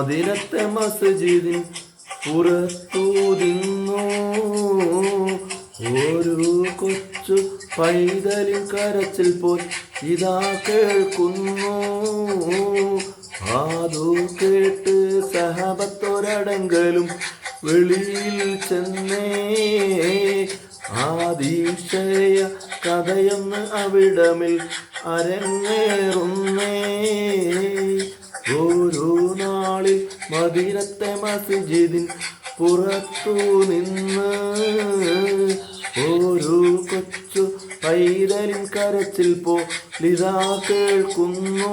മദിനത്തെ മസ്ജിദിൻ പുറത്തൂതിന്നു ഒരു കൊച്ചു പൈതലിൻ കരച്ചിൽ പോൽ ഇതാ കേൾക്കുന്നു. ആദു കേട്ട് സഹബത്തൊരടങ്കലും വെളിയിൽ ചെന്നേ. ആദീക്ഷയ കഥയൊന്ന് അവിടമിൽ അരങ്ങേറുന്നേ. ഓരോ നാളിൽ മദീനത്തെ മസ്ജിദിൻ പുറത്തു നിന്ന് ഓരോ കൊച്ചു പൈതലിൻ കരച്ചിൽ പോലിതാ കേൾക്കുന്നു.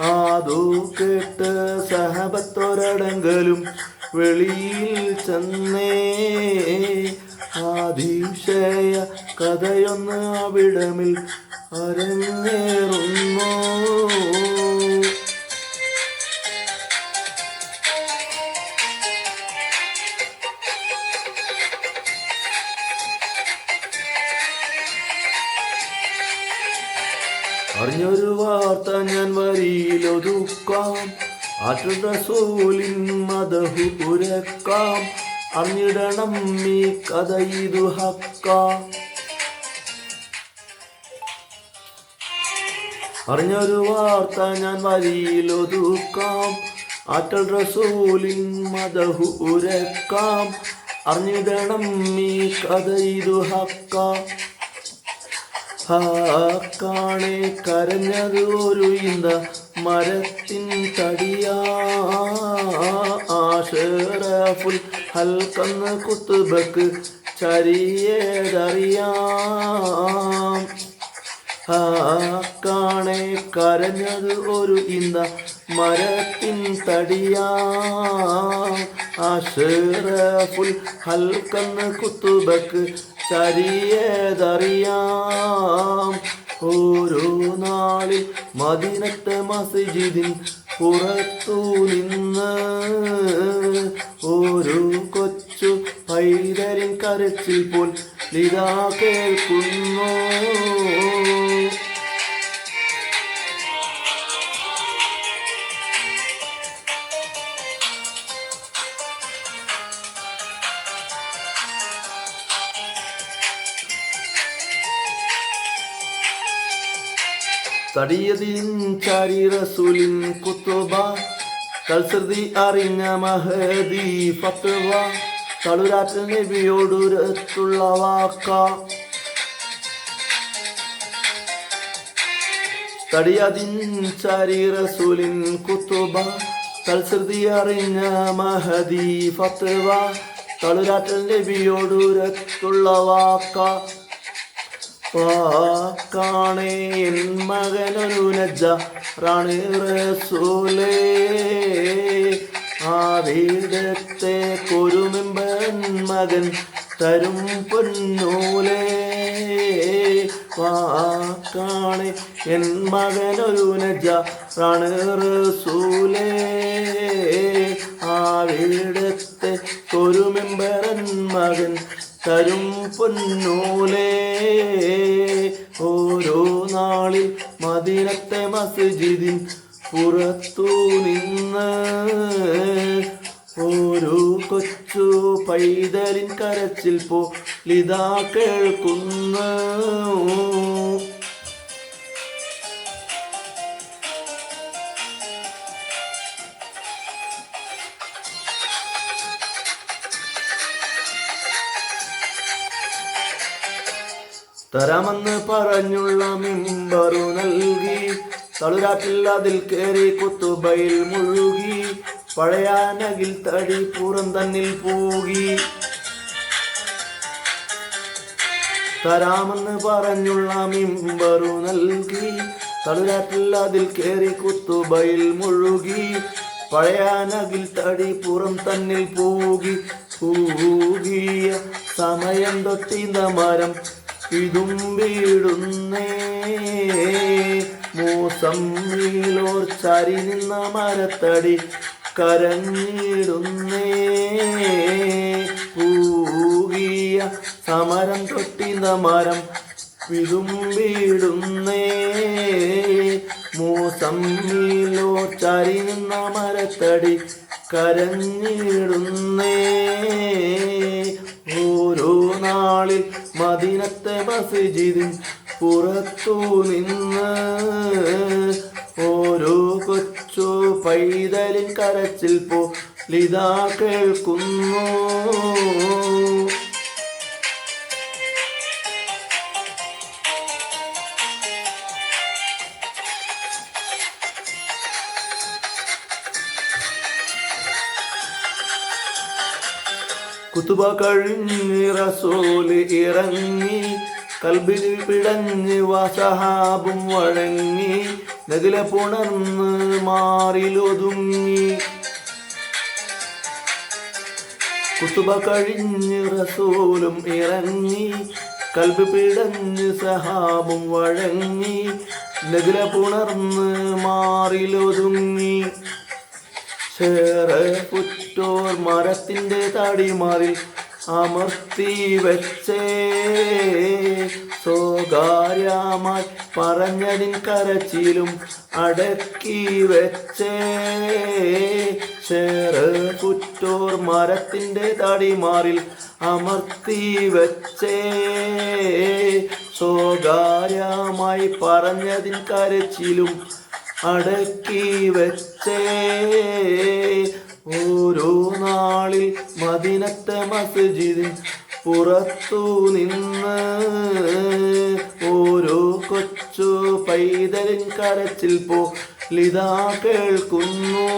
ആദോ കേട്ട് സഹബത്തൊരടങ്കലും വെളിയിൽ ചെന്നേ. ആദിശയ കഥയൊന്ന് അവിടമിൽ അരങ്ങേറുന്നു. വാർത്ത ഞാൻ വരിയിലൊതുക്കാം. ആറ്റു സോലിൻ മതഹു പുരക്കാം അറിഞ്ഞിടണം നീ കഥ ഇതു ഹക്കാം. അറിഞ്ഞൊരു വാർത്ത ഞാൻ വരിയിലൊതുക്കാം. ആറ്റൽ റസൂലിൻ മതഹു ഉരക്കാം. അറിഞ്ഞിടണം നീ കഥ ഇതു ഹക്കാം. ഹാക്കാണെ കരഞ്ഞത് ഒരു ഇന്ത മരത്തിൻ തടിയാ. ഹൽക്കന്ന് കുത്തുബക്ക് ചരിയേതറിയാം. ഹാക്കാണെ കരഞ്ഞത് ഒരു ഇന്ത മരത്തിൻ തടിയാ. ഹൽക്കന്ന് കുത്തുബക്ക് ചരിയേതറിയാം ഓരോ നാളിൽ മദിനത്തെ മസ്ജിദിൻ പുറത്തു നിന്ന് ഓരോ കൊച്ചു പൈതരിൻ കരച്ചിൽ പോൽ ലിതാ കേൾക്കുന്നു. തടിയതിൻ ചാരി റസൂലിൻ കുത്തുബ കൽസൃതി അറിഞ്ഞ മഹദി ഫത്വ തളുരാറ്റൽ നബിയോടുരത്തുള്ള വാക്ക. തടിയതിൻ ചാരി റസൂലിൻ കുത്തുബ കൽസൃതി അറിഞ്ഞ മഹദി ഫത്വ തളുരാറ്റൽ നബിയോടുരത്തുള്ള വാക്ക. പാക്കാണേ എൻ മകനൊരു നജ്ജ റാണി റസൂലേ ആവേദത്തെ കൊരുമെമ്പൻ മകൻ തരും പൊന്നൂലേ. വാക്കാണേ എൻ മകനൊരു റാണി റസൂലേ ആവേദത്തെ കൊരുമെമ്പൻ മകൻ തരും പൊന്നൂലേ. ഓരോ നാളിൽ മദീനത്തെ മസ്ജിദിൻ പുറത്തു നിന്ന് ഓരോ കൊച്ചു പൈതലിൻ കരച്ചിൽ പോലിതാ കേൾക്കുന്നു. തരാമെന്ന് പറഞ്ഞുള്ള മിമ്പറു നൽകി. തളുരാറ്റിൽ അതിൽ കയറി കുത്തുബയിൽ മുഴുകി. പഴയ നകിൽ തടി പുറം തന്നിൽ പോകി. തരാമെന്ന് പറഞ്ഞുള്ള മിമ്പറു നൽകി. തളുരാറ്റിൽ അതിൽ കയറി കുത്തുബയിൽ മുഴുകി. പഴയ നകിൽ തടി പുറം തന്നിൽ പോകി. പൂകിയ സമയം തൊട്ടിന്ത മരം ഇതും വീടുന്നേ മൂസമ്മീലോർ ചരി നിന്ന മരത്തടി കരഞ്ഞിടുന്നേ. പൂകിയ സമരം തൊട്ടിന്ന മരം വിതുമ്പിടുന്നേ മൂസമ്മിലോ ചരി നിന്ന മരത്തടി കരഞ്ഞിടുന്നേ. ഓരോ നാളിൽ മദീനത്തെ മസ്ജിദിൻ പുറത്തു നിന്ന് ഓരോ കൊച്ചു പൈതലിൻ കരച്ചിൽ പോ ലിതാ കേൾക്കുന്നു. കുത്തുബ കഴിഞ്ഞ് റസൂൽ ഇറങ്ങി കൽബിൽ പിടഞ്ഞ് വസഹാബും വഴങ്ങി നഗില പുണർന്ന് മാറിലൊതുങ്ങി. കുത്തുബ കഴിഞ്ഞ് റസൂലും ഇറങ്ങി കൽബ് പിടഞ്ഞ് സഹാബും വഴങ്ങി നഗില പുണർന്ന് മാറിലൊതുങ്ങി. ചേറെ പുറ്റോർ മരത്തിന്റെ തടിമാറിൽ അമർത്തി വെച്ചേ. സ്വകാര്യമായി പറഞ്ഞതിൻ കരച്ചിലും അടക്കി വെച്ചേ. ചേറ് കുറ്റോർ മരത്തിന്റെ തടിമാറിൽ അമർത്തി വെച്ചേ. സ്വകാര്യമായി പറഞ്ഞതിൻ കരച്ചിലും അടക്കി വെച്ചേ. ഓരോ നാളിൽ മദിനത്തെ മസ്ജിദിൽ പുറത്തു നിന്ന് ഓരോ കൊച്ചു പൈതലിൻ കരച്ചിൽ പോ ലിതാ കേൾക്കുന്നു.